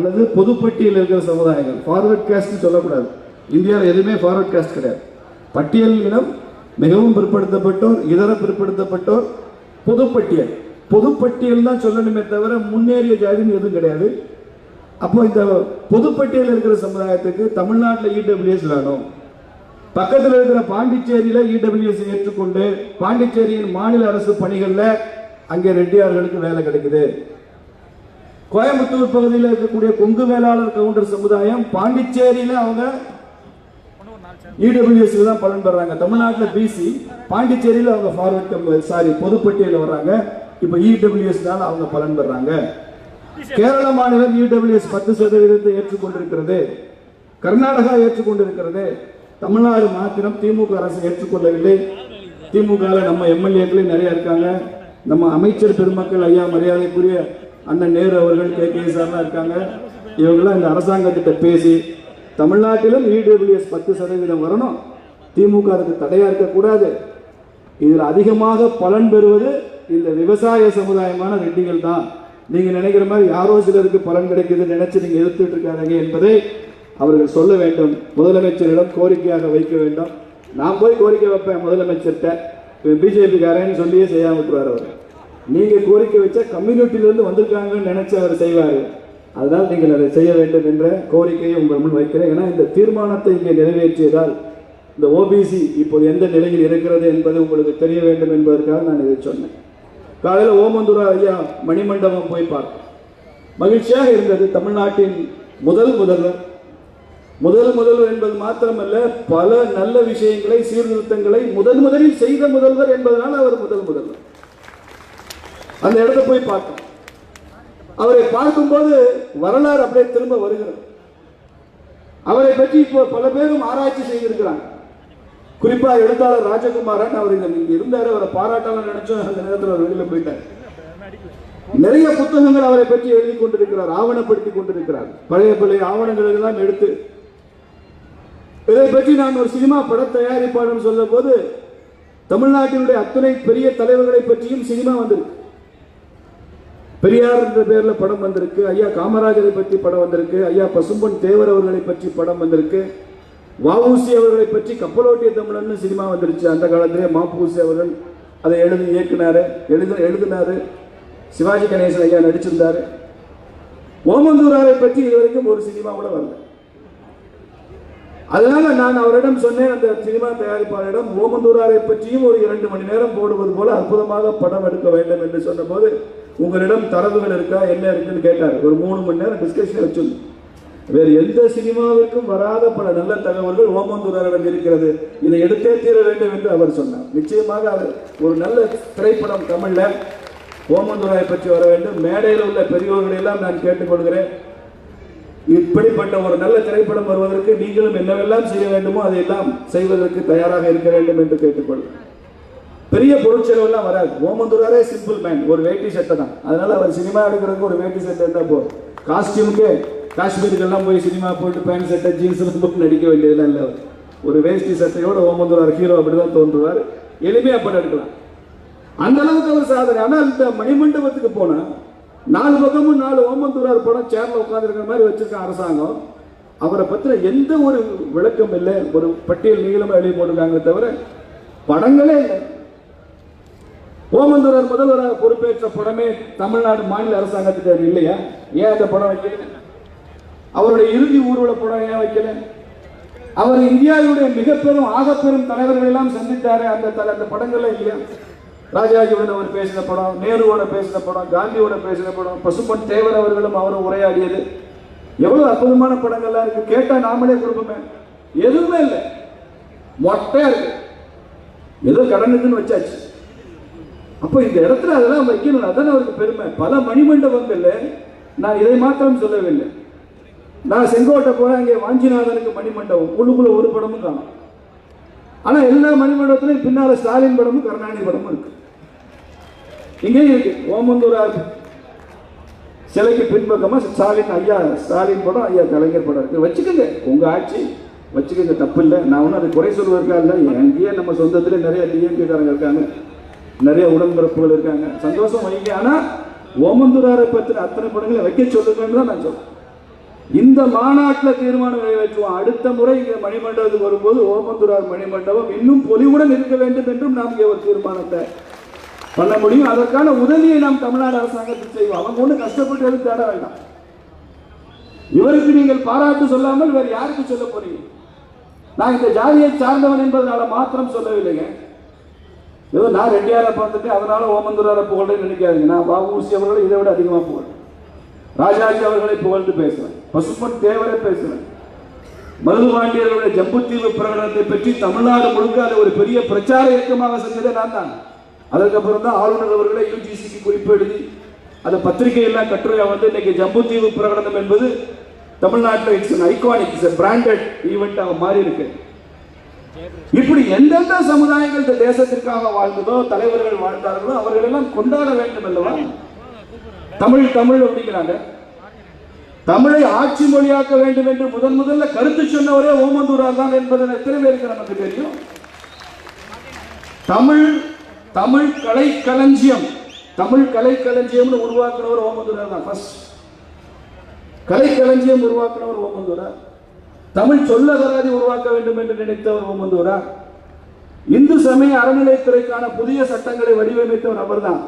அல்லது பொதுப்பட்டியல் இருக்கிற சமுதாயங்கள். Forward cost சொல்லக்கூடாது. இந்தியாவில் எதுவுமே ஃபார்வர்ட் காஸ்ட் கிடையாது. பட்டியல் இனம் மிகவும் பிற்படுத்தப்பட்டோர் இதர பிற்படுத்தப்பட்டோர் பொதுப்பட்டியல். பொதுப்பட்டியல் தான் சொல்லணுமே தவிர முன்னேறிய ஜாதின்னு எதுவும் கிடையாது. அப்போ இந்த பொதுப்பட்டியல் இருக்கிற சமுதாயத்துக்கு தமிழ்நாட்டில் இடபிள்யூஎஸ் வேணும். பக்கத்தில் இருக்கிற பாண்டிச்சேரியில் இடபிள்யூஎஸ் ஏற்றுக்கொண்டு பாண்டிச்சேரியின் மாநில அரசு பணிகளில் அங்கே ரெட்டியார்களுக்கு வேலை கிடைக்குது. கோயம்புத்தூர் பகுதியில் இருக்கக்கூடிய கொங்கு வேளாளர் கவுண்டர் சமுதாயம் பாண்டிச்சேரியில அவங்க இடபிள்யூஎஸ் தான் பலன் பெறாங்க. தமிழ்நாட்டில் பிசி பாண்டிச்சேரியில் அவங்க ஃபார்வர்ட் சாரி பொதுப்பட்டியலில் வர்றாங்க. இப்போ இடபிள்யூஎஸ்னால அவங்க பலன் பெறாங்க. கேரள மாநிலம் இடபிள்யூஎஸ் பத்து சதவீதத்தை ஏற்றுக்கொண்டிருக்கிறது. கர்நாடகா ஏற்றுக்கொண்டிருக்கிறது. தமிழ்நாடு மாத்திரம் திமுக அரசு ஏற்றுக்கொள்ளவில்லை. திமுக நம்ம எம்எல்ஏக்களே நிறைய இருக்காங்க. நம்ம அமைச்சர் பெருமக்கள் ஐயா மரியாதைக்குரிய அண்ணன் நேரு அவர்கள் கே கே. சார்லாம் இருக்காங்க. இவங்கெல்லாம் இந்த அரசாங்கத்திட்ட பேசி தமிழ்நாட்டிலும் இடபிள்யூஎஸ் பத்து சதவீதம் வரணும். திமுக அதுக்கு தடையா இருக்கக்கூடாது. இதில் அதிகமாக பலன் பெறுவது இந்த விவசாய சமுதாயமான ரெட்டிகள் தான். நீங்கள் நினைக்கிற மாதிரி யாரோ சிலருக்கு பலன் கிடைக்குதுன்னு நினைச்சு நீங்கள் எதிர்த்துட்டு இருக்காதீங்க என்பதை அவர்கள் சொல்ல வேண்டும். முதலமைச்சரிடம் கோரிக்கையாக வைக்க வேண்டும். நான் போய் கோரிக்கை வைப்பேன் முதலமைச்சர்கிட்ட. பிஜேபிக்காரன்னு சொல்லியே செய்யாமல் விட்டுருவார் அவர். நீங்கள் கோரிக்கை வச்சா கம்யூனிட்டியிலேருந்து வந்திருக்காங்கன்னு நினச்சி அவர் செய்வார். அதனால் நீங்கள் அதை செய்ய வேண்டும் என்ற கோரிக்கையை உங்கள் முன் வைக்கிறேன். ஏன்னா இந்த தீர்மானத்தை இங்கே நிறைவேற்றியதால் இந்த ஓபிசி இப்போது எந்த நிலையில் இருக்கிறது என்பது உங்களுக்கு தெரிய வேண்டும் என்பதற்காக நான் இதை சொன்னேன். காலையில் ஓமந்தூரா ஐயா மணிமண்டபம் போய் பார்த்தோம் மகிழ்ச்சியாக இருந்தது. தமிழ்நாட்டின் முதல் முதல்வர். முதல் முதல்வர் என்பது மாத்திரமல்ல பல நல்ல விஷயங்களை சீர்திருத்தங்களை முதன் முதலில் செய்த முதல்வர் என்பதனால் அவர் முதல் முதல்வர். அந்த இடத்த போய் பார்த்தோம். அவரை பார்க்கும்போது வரலாறு அப்படியே திரும்ப வருகிறது. அவரை பற்றி இப்போ பல பேரும் ஆராய்ச்சி செய்திருக்கிறாங்க. குறிப்பா எழுத்தாளர் ராஜகுமாரன் அவர் இங்க இருந்தார். அவரை பாராட்டாலும் நினைச்சோம். அந்த நேரத்தில் அவர் வெளியில போயிட்டார். நிறைய புத்தகங்கள் அவரை பற்றி எழுதி கொண்டிருக்கிறார் ஆவணப்படுத்தி கொண்டிருக்கிறார். பழைய பழைய ஆவணங்கள் எல்லாம் எடுத்து இதை பற்றி நான் ஒரு சினிமா பட தயாரிப்பாளர் சொல்லும் போது தமிழ்நாட்டினுடைய அத்தனை பெரிய தலைவர்களை பற்றியும் சினிமா வந்திருக்கு. பெரியார் என்ற பேரில் படம் வந்திருக்கு. ஐயா காமராஜரை பற்றி படம் வந்திருக்கு. ஐயா பசும்பொன் தேவர் அவர்களை பற்றி படம் வந்திருக்கு. வஉசி அவர்களை பற்றி கப்பலோட்டிய தமிழன் சினிமா வந்துருச்சு. அந்த காலத்திலே மாப்பூசி அவர்கள் அதை எழுதி இயக்குனாரு. எழுத எழுதினாரு. சிவாஜி கணேசன் ஐயா நடிச்சிருந்தார். ஓமந்தூராரை பற்றி இதுவரைக்கும் ஒரு சினிமா கூட வரல. அதனால நான் அவரிடம் சொன்னேன் அந்த சினிமா தயாரிப்பாளரிடம் ஓமந்தூராரை பற்றியும் ஒரு இரண்டு மணி நேரம் போடுவது போல அற்புதமாக படம் எடுக்க வேண்டும் என்று சொன்னபோது உங்களிடம் தரவுகள் இருக்கா என்ன இருக்குன்னு கேட்டார். ஒரு மூணு மணி நேரம் டிஸ்கஷன் வச்சிருந்தோம் வேறு எந்த சினிமாவிற்கும் வராத பல நல்ல தகவல்கள் ஓமந்தூராரிடம் இருக்கிறது. இதை எடுத்தே தீர வேண்டும் என்று அவர் சொன்னார். நிச்சயமாக அவர் ஒரு நல்ல திரைப்படம் தமிழில். ஓமந்தூராயை பற்றி வர வேண்டும். மேடையில் உள்ள பெரியோர்களை எல்லாம் நான் கேட்டுக்கொள்கிறேன். இப்படிப்பட்ட ஒரு நல்ல திரைப்படம் வருவதற்கு நீங்களும் என்னவெல்லாம் செய்ய வேண்டுமோ அதையெல்லாம் செய்வதற்கு தயாராக இருக்க வேண்டும் என்று கேட்டுக்கொள்கிறேன். பெரிய பொருட்செலவெல்லாம் வராது. ஓமந்தூராரே சிம்பிள் மேன் ஒரு வேட்டி சட்டை தான். அதனால அவர் சினிமா எடுக்கிறதுக்கு ஒரு வேட்டி சட்டை இருந்தால் போதும். காஸ்டியூமுக்கு காஷ்மீருக்கெல்லாம் போய் சினிமா போட்டு பேண்ட் சட்டை ஜீன்ஸ் போட்டு நடிக்க வேண்டியதெல்லாம் இல்லை அவர். ஒரு வேஷ்டி சட்டையோட ஓமந்தூரார் ஹீரோ அப்படிதான் தோன்றுவார். எளிமையா படம் எடுக்கலாம். அந்த அளவுக்கு அவர் சாதனை. ஆனால் இந்த மணிமண்டபத்துக்கு போனா நாலு பக்கமும் நாலு ஓமந்தூரார் படம் சேர்ல உட்காந்துருக்கிற மாதிரி வச்சிருக்க அரசாங்கம் அவரை பத்தின எந்த ஒரு விளக்கம் இல்லை. ஒரு பட்டியல் நீளமா எழுதி போட்டிருக்காங்களே தவிர படங்களே இல்லை. ஓமந்தூரர் முதல்வராக பொறுப்பேற்ற படமே தமிழ்நாடு மாநில அரசாங்கத்திட்ட இல்லையா? ஏன் அந்த படம் வைக்கல? அவருடைய இறுதி ஊர்வல படம் ஏன் வைக்கல? அவர் இந்தியாவுடைய மிக பெரும் ஆகப்பெரும் தலைவர்கள் எல்லாம் சந்தித்தாரு அந்த தல- அந்த படங்கள்ல இல்லையா? ராஜாஜியுடன் அவர் பேசின படம் நேருவோட பேசின படம் காந்தியோட பேசின படம் பசுமன் தேவர் அவர்களும் அவரும் உரையாடியது. எவ்வளவு அற்புதமான படங்கள்லாம் இருக்கு. கேட்டா நாமளே கொடுப்போமே. எதுவுமே இல்லை. மொட்டையா இருக்கு. ஏதோ கடனுக்குன்னு வச்சாச்சு. அப்போ இந்த இடத்துல அதெல்லாம் வைக்கணும் அதான் அவருக்கு பெருமை. பல மணிமண்டபங்கள்ல நான் இதை மாத்திரம் சொல்லவில்லை. நான் செங்கோட்டை போனேன் அங்கே வாஞ்சிநாதனுக்கு மணிமண்டபம். உள்ளுக்குள்ள ஒரு படமும் காணும். ஆனால் எல்லா மணிமண்டபத்திலையும் பின்னால் ஸ்டாலின் படமும் கருணாநிதி படமும் இருக்கு. இங்கேயும் இருக்கு. ஓமந்தூரார் சிலைக்கு பின்பக்கமாக ஸ்டாலின் ஐயா ஸ்டாலின் படம் ஐயா கலைஞர் படம் இருக்கு. வச்சுக்கோங்க. உங்க ஆட்சி. வச்சுக்கோங்க. தப்பு இல்லை. நான் ஒன்றும் அது குறை சொல்வதற்காக இல்லை. எங்கேயே நம்ம சொந்தத்தில் நிறைய டிஎம்கே காரங்க இருக்காங்க. நிறைய உடன்பிறப்புகள் இருக்காங்க. சந்தோஷம் வைங்க. ஆனால் ஓமந்துராரை பற்றின அத்தனை படங்களை வைக்க சொல்லுங்கன்னு தான் நான் சொல்றேன். இந்த மாநாட்டில் தீர்மானம் நிறைவேற்றுவோம். அடுத்த முறை இங்கே மணிமண்டபத்துக்கு வரும்போது ஓமந்துரார் மணிமண்டபம் இன்னும் பொலிவுடன் இருக்க வேண்டும் என்றும் நாம் இங்கே ஒரு தீர்மானத்தை பண்ண முடியும். அதற்கான உதவியை நாம் தமிழ்நாடு அரசாங்கத்தில் செய்வோம். அவங்க ஒன்றும் கஷ்டப்பட்டு எதுவும் தேட வேண்டாம். இவருக்கு நீங்கள் பாராட்டு சொல்லாமல் வேறு யாருக்கு சொல்ல போறீங்க? நான் இந்த ஜாதியை சார்ந்தவன் என்பதனால மாத்திரம் சொல்லவில்லைங்க. ஏதோ நான் ரெட்டியாரை பார்த்துட்டு அதனால ஓமந்தூராரை புகழ்றேன்னு நினைக்காதீங்க. நான் பாபுசி அவர்களை இதை விட அதிகமாக புகழ்றேன். ராஜாஜி அவர்களை புகழ்ந்து பேசுறேன் பசுமன் தேவரை பேசுறேன் மருதுபாண்டியர்களுடைய ஜம்புத்தீவு பிரகடனத்தை பற்றி தமிழ்நாடு முழுக்க அதை ஒரு பெரிய பிரச்சார இயக்கமாக செஞ்சதே நான் தான். அதற்கப்புறம் தான் ஆளுநர் அவர்களை யூஜிசிக்கு குறிப்பு எழுதி அந்த பத்திரிகையெல்லாம் கட்டுரையா வந்து இன்னைக்கு ஜம்புத்தீவு பிரகடனம் என்பது தமிழ்நாட்டில் it's iconic it's branded event மாறி இருக்கு இப்படி எந்தெந்த சமுதாயங்கள் இந்த தேசத்திற்காக வாழ்ந்ததோ தலைவர்கள் வாழ்ந்தார்களோ அவர்கள் எல்லாம் கொண்டாட வேண்டும் அல்லவா? தமிழ் தமிழ் அப்படிங்கிறாங்க. தமிழை ஆட்சி மொழியாக்க வேண்டும் என்று முதன் முதல்ல கருத்து சொன்னவரே ஓமந்தூரார் தான் என்பது எத்தனை பேருக்கு நமக்கு தெரியும்? தமிழ் தமிழ் கலை களஞ்சியம் தமிழ் கலை களஞ்சியம்னு உருவாக்குனவர் ஓமந்தூரார் தான். ஃபர்ஸ்ட் கலை களஞ்சியம் உருவாக்குனவர் ஓமந்தூரார். தமிழ் சொல்லகராதி உருவாக்க வேண்டும் என்று நினைத்தவர் ஓமந்தூரா? இந்து சமய அறநிலைத்துறைக்கான புதிய சட்டங்களை வடிவமைத்தவர் அவர்தான்.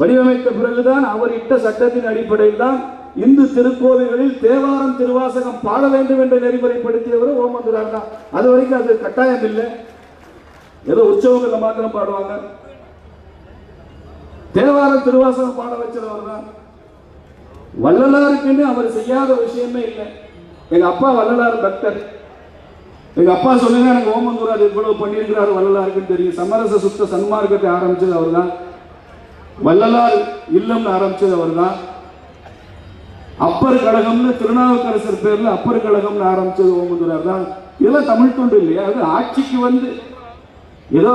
வடிவமைத்த பிறகுதான் அவர் இட்ட சட்டத்தின் அடிப்படையில் தான் இந்து திருக்கோவில்களில் தேவாரம் திருவாசகம் பாட வேண்டும் என்று நெறிமுறைப்படுத்தியவர் ஓமந்தூரார் தான் அது வரைக்கும் அது கட்டாயம் இல்லை. ஏதோ உற்சவங்களில் மாத்திரம் பாடுவாங்க. தேவாரம் திருவாசகம் பாட வச்சவர் தான் வள்ளலாருக்குன்னு அவர் செய்யாத விஷயமே இல்லை. எங்க அப்பா வள்ளலார் பக்தர். எங்க அப்பா சொல்லுங்க எனக்கு ஓமந்தூரார் இவ்வளவு பண்ணியிருக்கிறார் வள்ளலாருக்குன்னு தெரியும். சமரச சுத்த சன்மார்க்கத்தை ஆரம்பிச்சது அவர்தான். வள்ளலார் இல்லம்னு ஆரம்பிச்சது அவர் தான் அப்பர் கழகம்னு திருநாவுக்கரசர் பேர்ல அப்பர் கழகம்னு ஆரம்பிச்சது ஓமந்தூரார் தான். இதெல்லாம் தமிழ் தொண்டு இல்லையா? அது ஆட்சிக்கு வந்து ஏதோ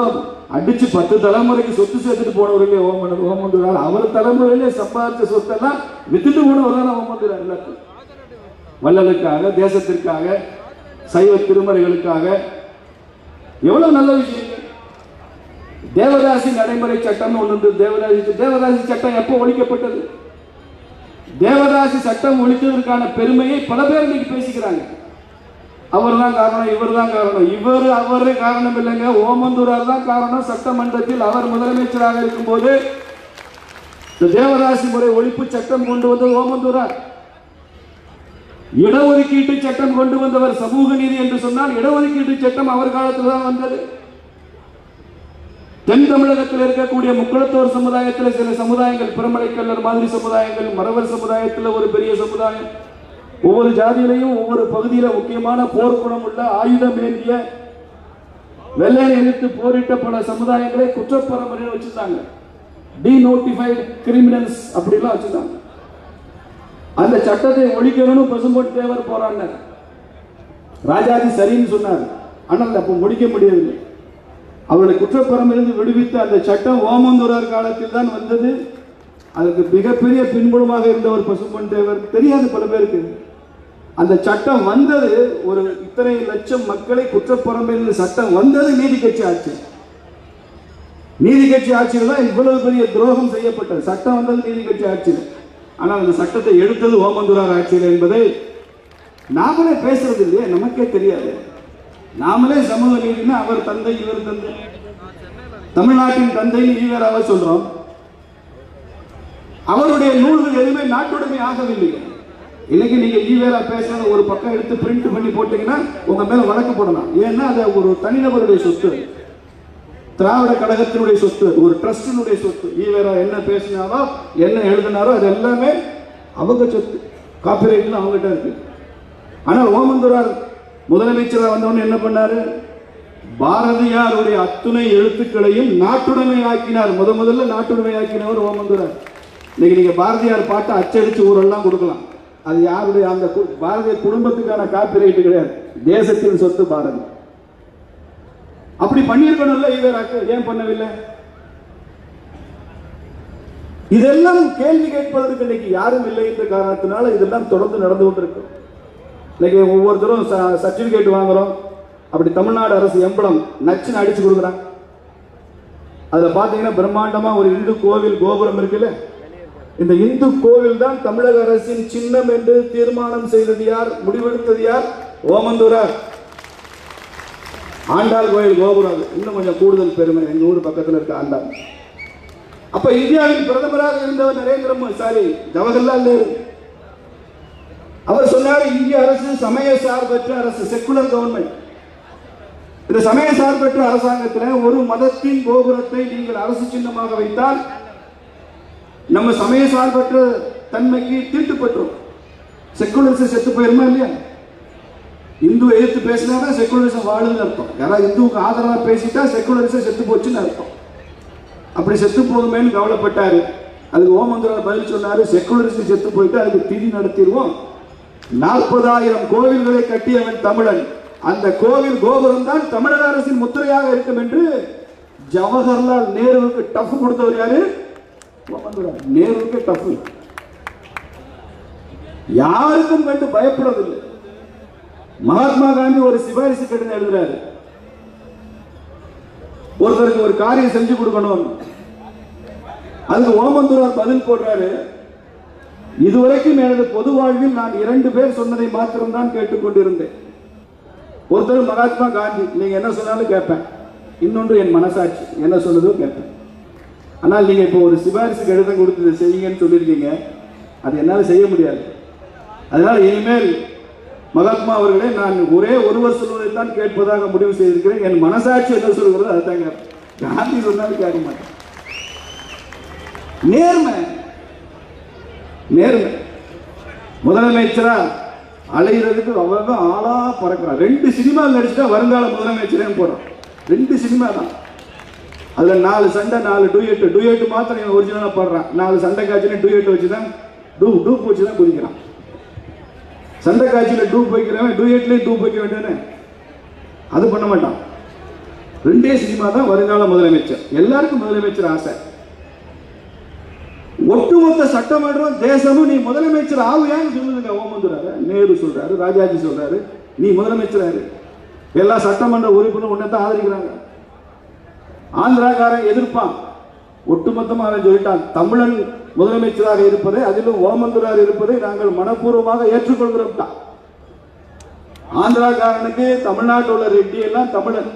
அடிச்சு பத்து தலைமுறைக்கு சொத்து சேர்த்துட்டு போனவர்களே ஓமன் ஓமந்தூரார் அவர் தலைமுறையிலே சம்பாதிச்ச சொத்தெல்லாம் வித்துட்டு போனவர் தான் ஓமந்தூரார் எல்லாத்தையும். வள்ளலுக்காக தேசத்திற்காக சைவ திருமறைகளுக்காக. எவ்வளவு நல்ல விஷயம் தேவதாசி நடைமுறை சட்டம் ஒன்று உண்டு தேவதாசி தேவதாசி சட்டம் எப்போ ஒழிக்கப்பட்டது? தேவதாசி சட்டம் ஒழித்ததற்கான பெருமையை பல பேர் இன்னைக்கு பேசிக்கிறாங்க. அவர் தான் காரணம் இவர் தான் காரணம். இவர் அவரே காரணம் இல்லைங்க. ஓமந்தூரார் தான் காரணம். சட்டமன்றத்தில் அவர் முதலமைச்சராக இருக்கும்போது இந்த தேவதாசி முறை ஒழிப்பு சட்டம் கொண்டு வந்தது ஓமந்தூரார். இடஒதுக்கீட்டு சட்டம் கொண்டு வந்தவர் சமூக நீதி என்று சொன்னால் இடஒதுக்கீட்டு சட்டம் அவர் காலத்தில் தான் வந்தது. தென் தமிழகத்தில் இருக்கக்கூடிய முக்குளத்தோர் சமுதாயத்தில் சில சமுதாயங்கள் பிரமலைக்கல்லர் மாதிரி சமுதாயங்கள் மறவர் சமுதாயத்தில் ஒரு பெரிய சமுதாயம். ஒவ்வொரு ஜாதியிலையும் ஒவ்வொரு பகுதியில் முக்கியமான போர்க்குணம் உள்ள ஆயுதம் ஏந்திய வெள்ளையை எதிர்த்து போரிட்ட பல சமுதாயங்களை குற்றப்பரம்பரையில் டி நோட்டிஃபைட் கிரிமினல்ஸ் அப்படிலாம் வச்சுட்டாங்க அந்த சட்டத்தை ஒழிக்கணும்னு பசும்பொன் தேவர் போராடினார். ராஜாஜி சரின்னு சொன்னார். ஆனால் அப்போ முடிக்க முடியவில்லை. அவர்களை குற்றப்பரம்பிலிருந்து விடுவித்த அந்த சட்டம் ஓமந்துரார் காலத்தில் தான் வந்தது. அதுக்கு மிகப்பெரிய பின்புலமாக இருந்தவர் பசும்பொன் தேவர். தெரியாது பல பேருக்கு. அந்த சட்டம் வந்தது. ஒரு இத்தனை லட்சம் மக்களை குற்றப்பரம்பிலிருந்து சட்டம் வந்தது நீதி கட்சி ஆட்சி. நீதி கட்சி ஆட்சியில் தான் இவ்வளவு பெரிய துரோகம் செய்யப்பட்டது. சட்டம் வந்தது நீதி கட்சி ஆட்சியில் ஆனால் அந்த சட்டத்தை எடுத்தது ஓமந்துரார் ஆட்சியில் என்பதை நாமளே பேசுறது இல்லையே நமக்கே தெரியாது. நாமளே சமூக நீதினா அவர் தந்தை இவர் தந்தை. தமிழ்நாட்டின் தந்தை ஈவராக சொல்றோம். அவருடைய நூல்கள் எதுவுமே நாட்டுடைமை ஆகவில்லை. இன்னைக்கு நீங்க ஈவேரா பேசுறத ஒரு பக்கம் எடுத்து பிரிண்ட் பண்ணி போட்டீங்கன்னா உங்க மேல வழக்கு போடலாம். ஏன்னா அது ஒரு தனிநபருடைய சொத்து. திராவிட கழகத்தினுடைய சொத்து ஒரு ட்ரஸ்டினுடைய சொத்து. ஈவேரா என்ன பேசினாரோ என்ன எழுதினாரோ அது எல்லாமே அவங்க சொத்து. காப்பிரைட்னு அவங்ககிட்ட இருக்கு. ஆனால் ஓமந்துரார் முதலமைச்சராக வந்தவொடனே என்ன பண்ணாரு? பாரதியாருடைய அத்துணை எழுத்துக்களையும் நாட்டுடைமை ஆக்கினார். முத முதல்ல நாட்டுடைமை ஆக்கினவர் ஓமந்துரார். இன்னைக்கு நீங்க பாரதியார் பாட்டை அச்சடிச்சு ஊரெல்லாம் கொடுக்கலாம். அது யாருடைய அந்த கு- பாரதிய குடும்பத்துக்கான காப்பிரைட்டு கிடையாது. தேசத்தின் சொத்து பாரதி. அப்படி பண்ணியிருக்கணும்ல ஈவேராக்கு? ஏன் பண்ணவில்லை? இதெல்லாம் கேள்வி கேட்பதற்கு இன்னைக்கு யாரும் இல்லை என்ற காரணத்தினால இதெல்லாம் தொடர்ந்து நடந்து கொண்டிருக்கு. இன்னைக்கு ஒவ்வொருத்தரும் சர்டிபிகேட் வாங்குறோம். அப்படி தமிழ்நாடு அரசு எம்பளம் நச்சுன்னு அடிச்சு கொடுக்குறாங்க. அதுல பாத்தீங்கன்னா பிரம்மாண்டமா ஒரு இந்து கோவில் கோபுரம் இருக்குல்ல? இந்த இந்து கோவில் தான் தமிழக அரசின் சின்னம் என்று தீர்மானம் செய்தது யார்? முடிவெடுத்தது யார்? ஓமந்தூரார். ஆண்டாள் கோயில் கோபுரம் அது இன்னும் கொஞ்சம் கூடுதல் பெருமை எங்கள் ஊர் பக்கத்தில் இருக்க ஆண்டாள். அப்ப இந்தியாவின் பிரதமராக இருந்தவர் நரேந்திர மோடி சாரி ஜவஹர்லால் நேரு. அவர் சொன்னார் இந்திய அரசு சமய சார்பற்ற அரசு செக்குலர் கவர்மெண்ட் இந்த சமய சார்பற்ற அரசாங்கத்தில் ஒரு மதத்தின் கோபுரத்தை நீங்கள் அரசு சின்னமாக வைத்தால் நம்ம சமய சார்பற்ற தன்மைக்கு தீட்டுப்பட்டுரும். செக்குலரிசம் செத்து போயிருமா இல்லையா? இந்து எதிர்த்து பேசினா செக்குலரிசம் வாழுதுன்னு அர்த்தம். யாராவது இந்துவுக்கு ஆதரவாக பேசிட்டா செக்குலரிசம் செத்து போச்சுன்னு அர்த்தம். அப்படி செத்து போதுமேன்னு கவலைப்பட்டாரு. அதுக்கு ஓமந்தரார் பதில் சொன்னாரு செக்குலரிசம் செத்து போயிட்டு அதுக்கு திதி நடத்திடுவோம். நாற்பதாயிரம் கோவில்களை கட்டியவன் தமிழன். அந்த கோவில் கோபுரம் தான் தமிழக அரசின் முத்திரையாக இருக்கும் என்று ஜவஹர்லால் நேருவுக்கு டஃப் கொடுத்தவர் யாரு? நேருவுக்கு டஃப். யாருக்கும் கண்டு பயப்படுறதில்லை மகாத்மா காந்தி ஒரு சிபாரிசு கடிதம் எழுதுறாரு. ஒருத்தருக்கு ஒரு காரியம் செஞ்சு கொடுக்கணும். அதுக்கு ஓமந்தூரார் பதில் போடுறாரு. இதுவரைக்கும் எனது பொது வாழ்வில் நான் இரண்டு பேர் சொன்னதை மாத்திரம்தான் கேட்டுக்கொண்டிருந்தேன். ஒருத்தர் மகாத்மா காந்தி. நீங்க என்ன சொன்னாலும் கேட்பேன். இன்னொன்று என் மனசாட்சி. என்ன சொன்னதோ கேட்பேன். ஆனால் நீங்க இப்போ ஒரு சிபாரிசு கடிதம் கொடுத்து செய்யுங்கன்னு சொல்லியிருக்கீங்க. அது என்னால் செய்ய முடியாது. அதனால இனிமேல் மகாத்மா அவர்களே நான் ஒரே ஒருவர் சொல்வதை தான் கேட்பதாக முடிவு செய்திருக்கிறேன். என் மனசாட்சி என்ன சொல்கிறது அதுதாங்க. காந்தி சொன்னாலும் கேட்க மாட்டேன் நேர்மை. நேர்மை. முதலமைச்சரா அலைகிறதுக்கு அவ்வளவு ஆளா பறக்கிறான். ரெண்டு சினிமா நடிச்சுட்டா வருங்கால முதலமைச்சரே போறோம் ரெண்டு சினிமா தான். அதுல நாலு சண்டை நாலு டூயட் டூயட் மாத்திரம் ஒரிஜினலாக ஒரிஜினலா பாடுறான். நாலு சண்டை காட்சியில டூயட் வச்சு தான் டூ டூப் வச்சு தான் குதிக்கிறான். சண்டை டூ டூப் வைக்கிறவன் டூயட்லயும் டூப் வைக்க வேண்டியது அது பண்ண மாட்டான். ரெண்டே சினிமா தான் வருங்கால முதலமைச்சர். எல்லாருக்கும் முதலமைச்சர் ஆசை. ஒட்டுமொத்த சட்டமன்றம் தேசமும் நீ முதலமைச்சர் ஆகுயான்னு சொல்லுதுங்க ஓமந்துறாரு நேரு சொல்றாரு ராஜாஜி சொல்றாரு. நீ முதலமைச்சராரு எல்லா சட்டமன்ற உறுப்பினரும் உன்னை தான் ஆதரிக்கிறாங்க. ஆந்திராக்காரன் எதிர்ப்பான். ஒட்டுமொத்தமாக அவன் சொல்லிட்டான் தமிழன் முதலமைச்சராக இருப்பதை அதிலும் ஓமந்தரார் இருப்பதை நாங்கள் மனப்பூர்வமாக ஏற்றுக்கொள்கிறோம் தான். ஆந்திராக்காரனுக்கு தமிழ்நாட்டில் உள்ள ரெட்டி எல்லாம் தமிழன்.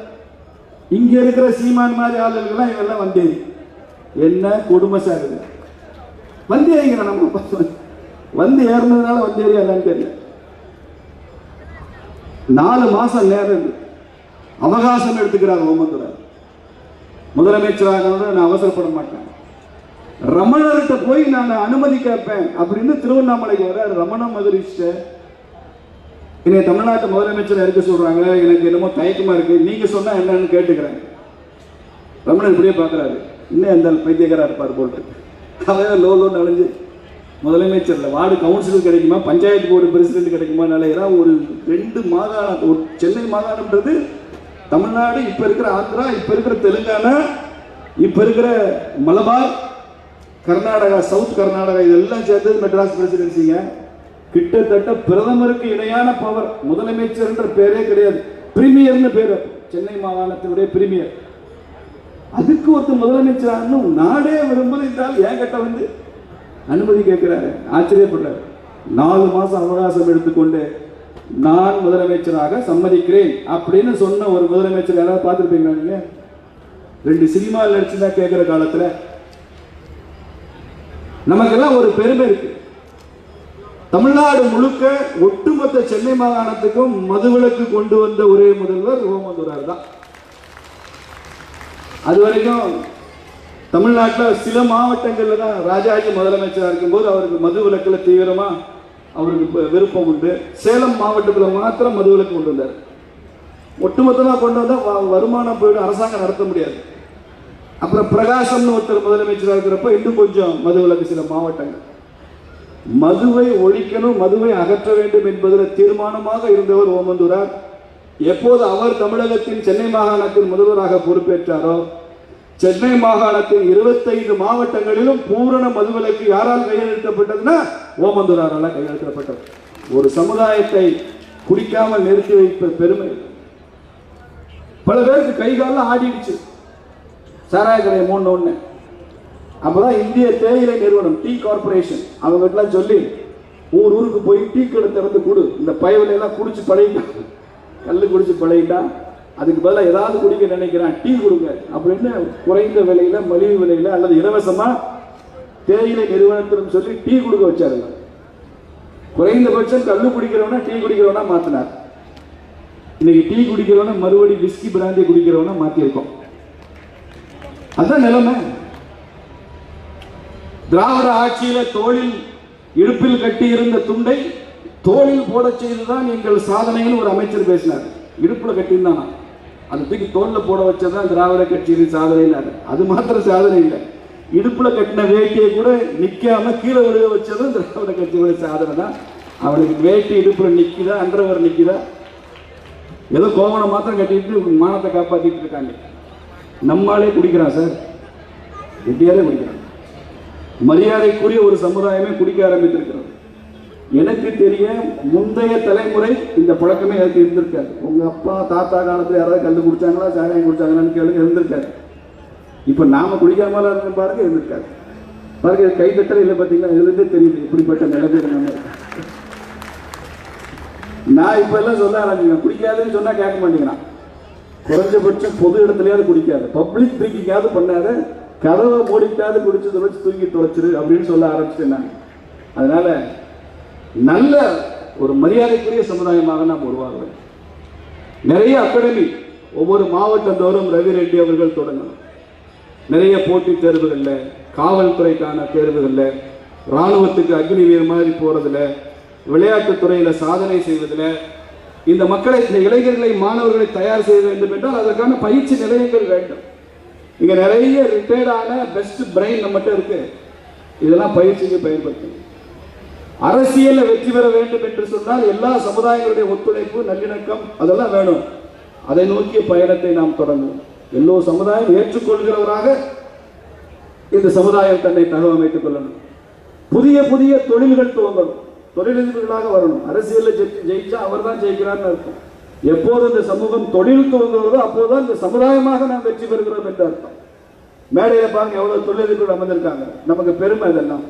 இங்க இருக்கிற சீமான் மாதிரி ஆளுங்கெல்லாம் இவெல்லாம் வந்தேரி. என்ன கொடுமை சார் இது? நம்ம வந்து ஏறினதுனால வந்தேரியா ஏறி என்னன்னு தெரியல. நாலு மாசம் நேரம் அவகாசம் எடுத்துக்கிறார் ஓமந்துரார். முதலமைச்சராக நான் அவசரப்பட மாட்டேன். ரமணர்கிட்ட போய் நான் அனுமதி கேட்பேன். அப்படின்னு திருவண்ணாமலைக்கு வர ரமண மதுரிஷ்ட என்னை தமிழ்நாட்டு முதலமைச்சர் இருக்க சொல்றாங்க. எனக்கு என்னமோ தயக்கமா இருக்கு. நீங்க சொன்னா என்னன்னு கேட்டுக்கிறேன். ரமணன் இப்படியே பாக்குறாரு இன்னும் அந்த பைத்தியக்காரா இருப்பார் போட்டு. அவன் லோ லோ நனைஞ்சு முதலமைச்சர்ல வார்டு கவுன்சிலர் கிடைக்குமா? பஞ்சாயத்து போர்டு பிரசிடென்ட் கிடைக்குமா நிலையெல்லாம் ஒரு ரெண்டு மாகாணம் ஒரு சென்னை மாகாணம்ன்றது தமிழ்நாடு இப்ப இருக்கிற ஆந்திரா இப்ப இருக்கிற தெலுங்கானா இப்ப இருக்கிற மலபார் கர்நாடகா சவுத் கர்நாடகா இதெல்லாம் சேர்த்தது மெட்ராஸ் பிரசிடென்சிங்க. கிட்டத்தட்ட பிரதமருக்கு இணையான பவர் முதலமைச்சர்ன்ற பேரே கிடையாது. பிரீமியர்னு பேரு. சென்னை மாகாணத்தினுடைய பிரீமியர் அதுக்கு ஒருத்தர் முதலமைச்சராகணும் நாடே விரும்புது இருந்தால் ஏன் கிட்ட வந்து அனுமதி கேட்கிறாரு? ஆச்சரியப்படுறாரு. நாலு மாசம் அவகாசம் எடுத்துக்கொண்டு நான் முதலமைச்சராக சம்மதிக்கிறேன் அப்படின்னு சொன்ன ஒரு முதலமைச்சர் யாராவது பார்த்துருப்பீங்களா நீங்க? ரெண்டு சினிமா நடிச்சுதான் கேட்கிற காலத்துல. நமக்கெல்லாம் ஒரு பெருமை இருக்கு. தமிழ்நாடு முழுக்க ஒட்டுமொத்த சென்னை மாகாணத்துக்கும் மதுவிலக்கு கொண்டு வந்த ஒரே முதல்வர் ஓமந்தூரார் தான். அது வரைக்கும் தமிழ்நாட்டில் சில மாவட்டங்கள்ல தான் ராஜாஜி முதலமைச்சராக இருக்கும்போது அவருக்கு மது விலக்கில் தீவிரமா அவருக்கு விருப்பம் உண்டு. சேலம் மாவட்டத்தில் மாத்திரம் மது விலக்கு கொண்டு வந்தார். ஒட்டுமொத்தமாக கொண்டு வந்தால் வ- வருமானம் போயிடும். அரசாங்கம் நடத்த முடியாது. அப்புறம் பிரகாசம்னு ஒருத்தர் முதலமைச்சராக இருக்கிறப்ப இன்னும் கொஞ்சம் மது விலக்கு சில மாவட்டங்கள். மதுவை ஒழிக்கணும் மதுவை அகற்ற வேண்டும் என்பதில் தீர்மானமாக இருந்தவர் ஓமந்தூரார். எப்போது அவர் தமிழகத்தின் சென்னை மாகாணத்தின் முதல்வராக பொறுப்பேற்றாரோ சென்னை மாகாணத்தின் 25 மாவட்டங்களிலும் பூரண மதுவிலக்கு யாரால் கையெழுத்தப்பட்டதுன்னா ஓமந்தூராரால் கையெழுத்திடப்பட்டது ஒரு சமுதாயத்தை குடிக்காமல் நிறுத்தி வைப்ப பெருமை. பல பேருக்கு கை ஆடிடுச்சு. சாராய கடை மூணு ஒன்று அப்பதான் இந்திய தேயிலை நிறுவனம் டீ கார்பரேஷன் அவங்ககிட்டலாம் சொல்லி ஊர் ஊருக்கு போய் டீ கடை திறந்து கொடு. இந்த பயவில எல்லாம் குடிச்சு பழகிட்டான் கல் குடிச்சு பழகிட்டான் அதுக்கு பதிலாக ஏதாவது குடிக்க நினைக்கிறான் டீ கொடுங்க. அப்படின்னு குறைந்த விலையில மலிவு விலையில அல்லது இலவசமா தேயிலை நிறுவனத்திலும் சொல்லி டீ கொடுக்க வச்சாருங்க. குறைந்தபட்சம் கல்லு குடிக்கிறவனா டீ குடிக்கிறவனா மாத்தினார். இன்னைக்கு டீ குடிக்கிறவன மறுபடி விஸ்கி பிராந்தி குடிக்கிறவன மாத்திருக்கோம் அதான் நிலைமை. திராவிட ஆட்சியில தோளில் இடுப்பில் கட்டி இருந்த துண்டை தோளில் போட செய்துதான் எங்கள் சாதனைன்னு ஒரு அமைச்சர் பேசினார். இடுப்புல கட்டியிருந்தானா? அது தூக்கி தோல்ல போட வச்சதான் திராவிட கட்சியின் சாதனைனாரு அது மாத்திரம் சாதனை இல்லை. இடுப்புல கட்டின வேட்டியை கூட நிக்காம கீழே விழுக வச்சதும் திராவிட கட்சியோட சாதனை தான். அவனுக்கு வேட்டி இடுப்புல நிக்குதா அன்றவர் நிக்குதா? ஏதோ கோவனை மாத்திரம் கட்டிட்டு மானத்தை காப்பாத்திட்டு இருக்காங்க. நம்மாலே குடிக்கிறான் சார். வெட்டியாலே குடிக்கிறான். மரியாதைக்குரிய ஒரு சமுதாயமே குடிக்க ஆரம்பித்திருக்கிறது. எனக்கு தெரிய முந்தைய தலைமுறை இந்த பழக்கமே எனக்கு இருந்திருக்காது. உங்க அப்பா தாத்தா காலத்தில் யாராவது கல் குடிச்சாங்களா சாராயம் குடிச்சாங்களான்னு கேளுங்க இருந்திருக்காரு இப்போ நாம குளிக்காமலாம் இருந்த பாருங்க இருந்திருக்காரு பாருங்க கை தட்டல இல்லை பார்த்தீங்கன்னா இதுலேருந்தே தெரியுது இப்படிப்பட்ட நிலைமை நம்ம நான் இப்ப எல்லாம் சொல்ல ஆரம்பிக்கிறேன். குடிக்காதுன்னு சொன்னா கேட்க மாட்டேங்கிறான். குறைஞ்சபட்சம் பொது இடத்துலயாவது குடிக்காது. பப்ளிக் ட்ரிங்கிங்காவது பண்ணாத கதவை மூடிட்டாவது குடிச்சு தொலைச்சு தூக்கி தொலைச்சிரு அப்படின்னு சொல்ல ஆரம்பிச்சேன் நான். அதனால நல்ல ஒரு மரியாதைக்குரிய சமுதாயமாக நாம் உருவாகுவேன் நிறைய அகாடமி ஒவ்வொரு மாவட்டந்தோறும் ரவி ரெட்டி அவர்கள் தொடங்கணும். நிறைய போட்டித் தேர்வுகளில் காவல்துறைக்கான தேர்வுகளில் ராணுவத்துக்கு அக்னி வீர் மாதிரி போகிறதுல விளையாட்டுத் துறையில் சாதனை செய்வதில் இந்த மக்களை இந்த இளைஞர்களை மாணவர்களை தயார் செய்ய வேண்டும் என்றால் அதற்கான பயிற்சி நிலையங்கள் வேண்டும். இங்க நிறைய ரிட்டையர்டான பெஸ்ட் பிரெயின் நம்மகிட்ட இருக்கு. இதெல்லாம் பயிற்சிக்கு பயன்படுத்தணும் அரசியலில் வெற்றி பெற வேண்டும் என்று சொன்னால் எல்லா சமுதாயங்களுடைய ஒத்துழைப்பு நல்லிணக்கம் அதெல்லாம் வேணும். அதை நோக்கிய பயணத்தை நாம் தொடங்குவோம். எல்லோ சமுதாயம் ஏற்றுக்கொள்கிறவராக இந்த சமுதாயம் தன்னை தகவமைத்துக் கொள்ளணும். புதிய புதிய தொழில்கள் துவங்கணும். தொழிலதிபர்களாக வரணும். அரசியலில் ஜெயிச்சா அவர் தான் ஜெயிக்கிறார்னு அர்த்தம். எப்போது இந்த சமூகம் தொழில் துவங்குகிறதோ அப்போதுதான் இந்த சமுதாயமாக நாம் வெற்றி பெறுகிறோம் என்று அர்த்தம். மேடையில் பாருங்க எவ்வளவு தொழிலதிபர்கள் அமர்ந்திருக்காங்க. நமக்கு பெருமை இதெல்லாம்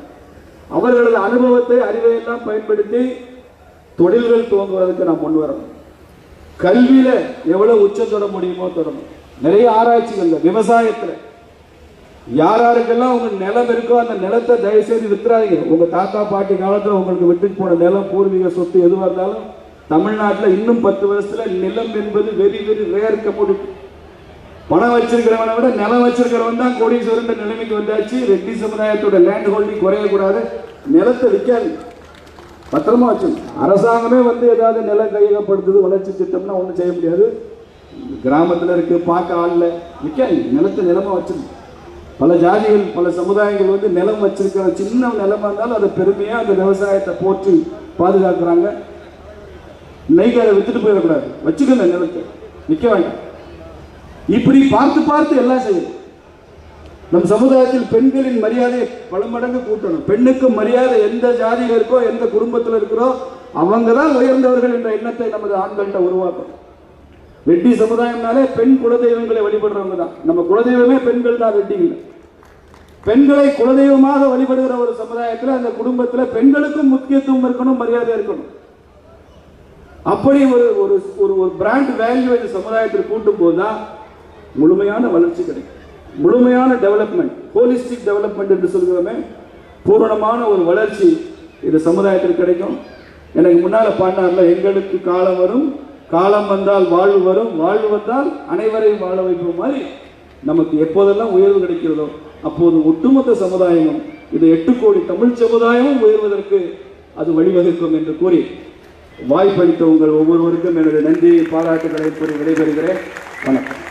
அவர்களது அனுபவத்தை அறிவை எல்லாம் பயன்படுத்தி தொழில்கள் துவங்குவதற்கு நாம் முன் வரணும். கல்வியில எவ்வளவு உச்சம் தொட முடியுமோ தொடரும் நிறைய ஆராய்ச்சிகள்ல விவசாயத்துல. யார் யாருக்கெல்லாம் உங்க நிலம் இருக்கோ அந்த நிலத்தை தயவு செய்து வித்துறாதீங்க. உங்க தாத்தா பாட்டி காலத்துல உங்களுக்கு விட்டுட்டு போன நிலம் பூர்வீக சொத்து எதுவா இருந்தாலும் தமிழ்நாட்டில் இன்னும் பத்து வருஷத்துல நிலம் என்பது வெரி வெரி ரேர் கமோடிட்டி பணம் வச்சிருக்கிறவனை விட நிலம் வச்சிருக்கிறவன் தான் கோடீஸ்வரன் நிலைமைக்கு வந்தாச்சு. ரெட்டி சமுதாயத்தோட லேண்ட் ஹோல்டிங் குறையக்கூடாது. நிலத்தை விற்காது பத்திரமா வச்சு அரசாங்கமே வந்து ஏதாவது நிலம் கையகப்படுத்துது வளர்ச்சி திட்டம்னா ஒன்றும் செய்ய முடியாது. கிராமத்தில் இருக்கு பார்க்க ஆள்ல விற்காது நிலத்தை நிலமா வச்சிருக்கு பல ஜாதிகள் பல சமுதாயங்கள் வந்து நிலம் வச்சிருக்கிற சின்ன நிலமா இருந்தாலும் அதை பெருமையாக அந்த விவசாயத்தை போற்றி பாதுகாக்கிறாங்க. இன்னைக்கு அதை வித்துட்டு போயிடக்கூடாது. வச்சுக்கோங்க நிலத்தை. விற்க வேண்டாம். இப்படி பார்த்து பார்த்து எல்லாம் செய்யணும். நம் சமுதாயத்தில் பெண்களின் மரியாதையை பல மடங்கு கூட்டணும். பெண்ணுக்கு மரியாதை எந்த ஜாதியில் இருக்கோ எந்த குடும்பத்தில் இருக்கிறோ அவங்க தான் உயர்ந்தவர்கள் என்ற எண்ணத்தை நமது ஆண்கள்கிட்ட உருவாக்கணும். வெட்டி சமுதாயம்னாலே பெண் குலதெய்வங்களை வழிபடுறவங்க தான். நம்ம குலதெய்வமே பெண்கள் தான் ரெட்டி இல்லை. பெண்களை குலதெய்வமாக வழிபடுகிற ஒரு சமுதாயத்தில் அந்த குடும்பத்தில் பெண்களுக்கும் முக்கியத்துவம் இருக்கணும் மரியாதை இருக்கணும். அப்படி ஒரு ஒரு ஒரு ஒரு பிராண்ட் வேல்யூ இந்த சமுதாயத்தில் கூட்டும் போது தான் முழுமையான வளர்ச்சி கிடைக்கும். முழுமையான டெவலப்மெண்ட் ஹோலிஸ்டிக் டெவலப்மெண்ட் என்று சொல்கிறோமே பூரணமான ஒரு வளர்ச்சி இந்த சமுதாயத்தில் கிடைக்கும். எனக்கு முன்னால் பாடினார்ல எங்களுக்கு காலம் வரும் காலம் வந்தால் வாழ்வு வரும். வாழ்வு வந்தால் அனைவரையும் வாழ வைப்போம் மாதிரி நமக்கு எப்போதெல்லாம் உயர்வு கிடைக்கிறதோ அப்போது ஒட்டுமொத்த சமுதாயமும் இது எட்டு கோடி தமிழ் சமுதாயமும் உயர்வதற்கு அது வழிவகுக்கும் என்று கூறி வாய்ப்பளித்த உங்கள் ஒவ்வொருவருக்கும் என்னுடைய நன்றியை பாராட்டுகளை கூறி விடைபெறுகிறேன். வணக்கம்.